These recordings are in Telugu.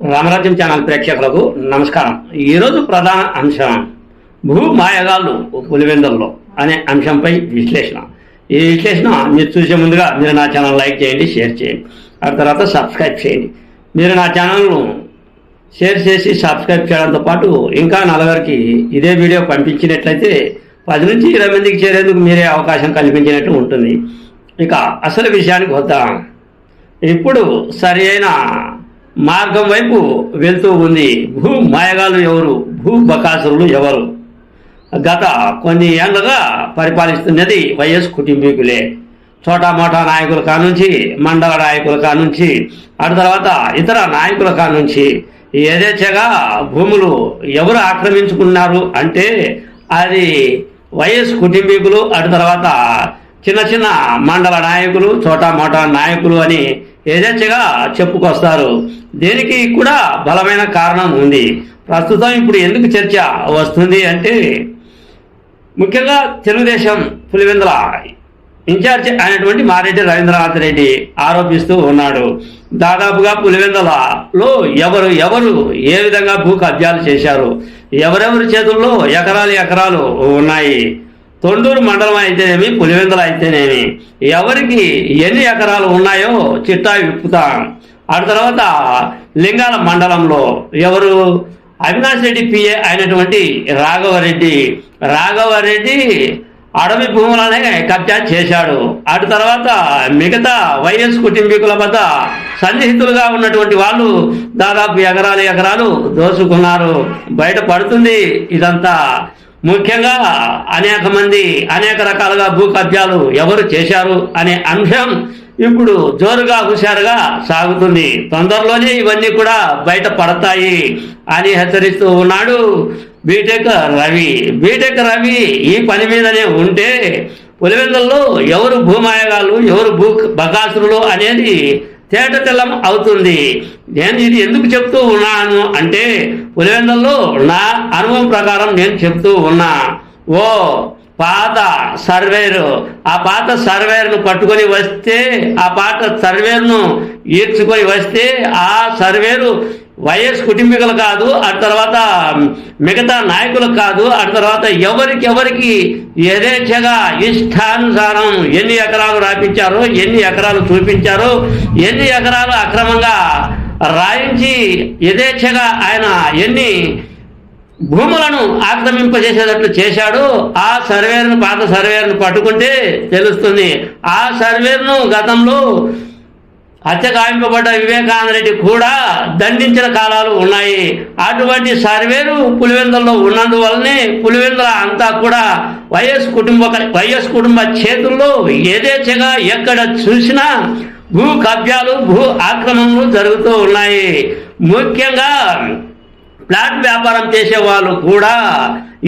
రామరాజ్యం ఛానల్ ప్రేక్షకులకు నమస్కారం. ఈరోజు ప్రధాన అంశం భూ మాయగాళ్ళు పులివెందుల్లో అనే అంశంపై విశ్లేషణ. ఈ విశ్లేషణ మీరు చూసే ముందుగా మీరు నా ఛానల్ లైక్ చేయండి షేర్ చేయండి. ఆ తర్వాత సబ్స్క్రైబ్ చేయండి. మీరు నా ఛానల్ను షేర్ చేసి సబ్స్క్రైబ్ చేయడంతో పాటు ఇంకా నలుగురికి ఇదే వీడియో పంపించినట్లయితే పది నుంచి ఇరవై మందికి చేరేందుకు మీరే అవకాశం కల్పించినట్టు ఉంటుంది. ఇక అసలు విషయానికి వద్దాం. ఇప్పుడు సరి అయిన మార్గం వైపు వెళ్తూ ఉంది. భూ మాయగాలు ఎవరు? భూ బకాసురులు ఎవరు? గత కొన్ని ఏళ్ళుగా పరిపాలిస్తున్నది వైఎస్ కుటుంబీకులే. చోటా మోటా నాయకుల కానుంచి మండల నాయకుల కానుంచి అటు తర్వాత ఇతర నాయకుల కానుంచి ఏదేచ్ఛగా భూములు ఎవరు ఆక్రమించుకున్నారు అంటే అది వైఎస్ కుటుంబీకులు అటు తర్వాత చిన్న చిన్న మండల నాయకులు చోటా మోటా నాయకులు అని యథేచ్ఛగా చెప్పుకొస్తారు. దీనికి కూడా బలమైన కారణం ఉంది. ప్రస్తుతం ఇప్పుడు ఎందుకు చర్చ వస్తుంది అంటే ముఖ్యంగా తెలుగుదేశం పులివెందుల ఇన్ఛార్జ్ అయినటువంటి మారెడ్డి రవీంద్రనాథ్ రెడ్డి ఆరోపిస్తూ ఉన్నాడు. దాదాపుగా పులివెందులలో ఎవరు ఎవరు ఏ విధంగా భూ కబ్జాలు చేశారు? ఎవరెవరి చేతుల్లో ఎకరాలు ఎకరాలు ఉన్నాయి? తొండూరు మండలం అయితేనేమి పులివెందులు అయితేనేమి. ఎవరికి ఎన్ని ఎకరాలు ఉన్నాయో చిట్టా విప్పుతాం. ఆ తర్వాత లింగాల మండలంలో ఎవరు? అవినాష్ రెడ్డి పిఏ అయినటువంటి రాఘవరెడ్డి. రాఘవరెడ్డి అడవి భూములనే కబ్జా చేశాడు. అటు తర్వాత మిగతా వైఎస్ కుటుంబీకుల వద్ద సన్నిహితులుగా ఉన్నటువంటి వాళ్ళు దాదాపు ఎకరాలు ఎకరాలు దోచుకున్నారు బయట పడుతుంది ఇదంతా. ముఖ్యంగా అనేక మంది అనేక రకాలుగా భూకబ్జాలు ఎవరు చేశారు అనే అంశం ఇప్పుడు జోరుగా హుషారుగా సాగుతుంది. తొందరలోనే ఇవన్నీ కూడా బయట పడతాయి అని హెచ్చరిస్తూ ఉన్నాడు బీటెక్ రవి. బీటెక్ రవి ఈ పని మీదనే ఉంటే పులివెందుల్లో ఎవరు భూమాయగాలు ఎవరు భూ బకాసురులు అనేది తేట తెల్లం అవుతుంది. నేను ఇది ఎందుకు చెప్తూ ఉన్నాను అంటే పులివెందల్లో నా అనుభవం ప్రకారం నేను చెప్తూ ఉన్నా. ఓ పాత సర్వేరు ఆ పాత సర్వేర్ను పట్టుకొని వస్తే ఆ పాత సర్వేర్ను ఈడ్చుకొని వస్తే ఆ సర్వేరు వైఎస్ కుటుంబీకులు కాదు ఆ తర్వాత మిగతా నాయకులకు కాదు ఆ తర్వాత ఎవరికి ఎవరికి యథేచ్ఛగా ఇష్టానుసారం ఎన్ని ఎకరాలు రాపించారో ఎన్ని ఎకరాలు చూపించారో ఎన్ని ఎకరాలు అక్రమంగా రాయించి యథేచ్ఛగా ఆయన ఎన్ని భూములను ఆక్రమింపజేసేటట్లు చేశాడు ఆ సర్వేర్ను పాత సర్వేర్ను పట్టుకుంటే తెలుస్తుంది. ఆ సర్వేర్ను గతంలో హత్య వివేకానంద రెడ్డి కూడా దండించిన కాలాలు ఉన్నాయి. అటువంటి సర్వేలు పులివెందులలో ఉన్నందువల్లనే పులివెందుల అంతా కూడా వైఎస్ కుటుంబ వైఎస్ కుటుంబ చేతుల్లో యథేచ్ఛగా ఎక్కడ చూసినా భూ కబ్జాలు భూ ఆక్రమణలు జరుగుతూ ఉన్నాయి. ముఖ్యంగా ప్లాట్ వ్యాపారం చేసే వాళ్ళు కూడా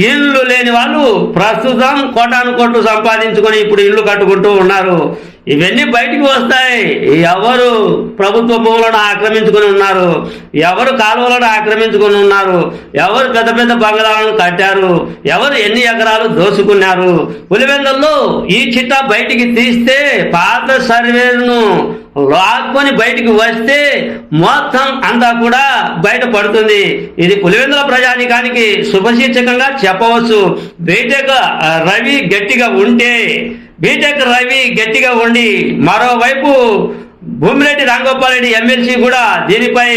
ఇల్లు లేని వాళ్ళు ప్రస్తుతం కోటాను కొట్టు సంపాదించుకొని ఇప్పుడు ఇల్లు కట్టుకుంటూ ఉన్నారు. ఇవన్నీ బయటికి వస్తాయి. ఎవరు ప్రభుత్వ భూములను ఆక్రమించుకొని ఉన్నారు? ఎవరు కాలువలను ఆక్రమించుకొని ఉన్నారు? ఎవరు పెద్ద పెద్ద బంగాళాలను కట్టారు? ఎవరు ఎన్ని ఎకరాలు దోసుకున్నారు? పులివెందుల్లో ఈ చిట్టా బయటికి తీస్తే పాత సర్వేను లాక్కొని బయటికి వస్తే మొత్తం అంతా కూడా బయట పడుతుంది. ఇది పులివెందుల ప్రజానికానికి శుభశీర్షకంగా చెప్పవచ్చు. బయటగా రవి గట్టిగా ఉంటే బీటెక్ రవి గట్టిగా ఉండి మరోవైపు భూమిరెడ్డి రాంగోపాల్ రెడ్డి ఎమ్మెల్సీ కూడా దీనిపై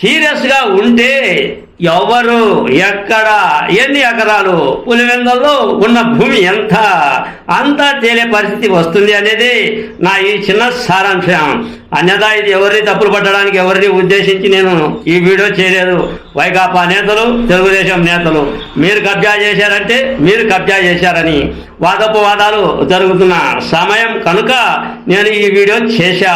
సీరియస్గా ఉంటే ఎవరు ఎక్కడ ఎన్ని ఎకరాలు పులివెందల్లో ఉన్న భూమి ఎంత? అంతా తేలే పరిస్థితి వస్తుంది అనేది నా ఈ చిన్న సారాంశం. అన్యదా ఇది ఎవరిని తప్పులు పట్టడానికి ఎవరిని ఉద్దేశించి నేను ఈ వీడియో చేయలేదు. వైకాపా నేతలు తెలుగుదేశం నేతలు మీరు కబ్జా చేశారంటే మీరు కబ్జా చేశారని వాదోపవాదాలు జరుగుతున్న సమయం కనుక నేను ఈ వీడియో చేశా.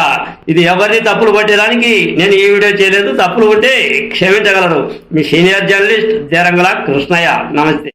ఇది ఎవరిని తప్పులు పట్టడానికి నేను ఈ వీడియో చేయలేదు. తప్పులు ఉంటే క్షమించగలరు. మీ సీనియర్ జర్నలిస్ట్ దేరంగుల కృష్ణయ్య. నమస్తే.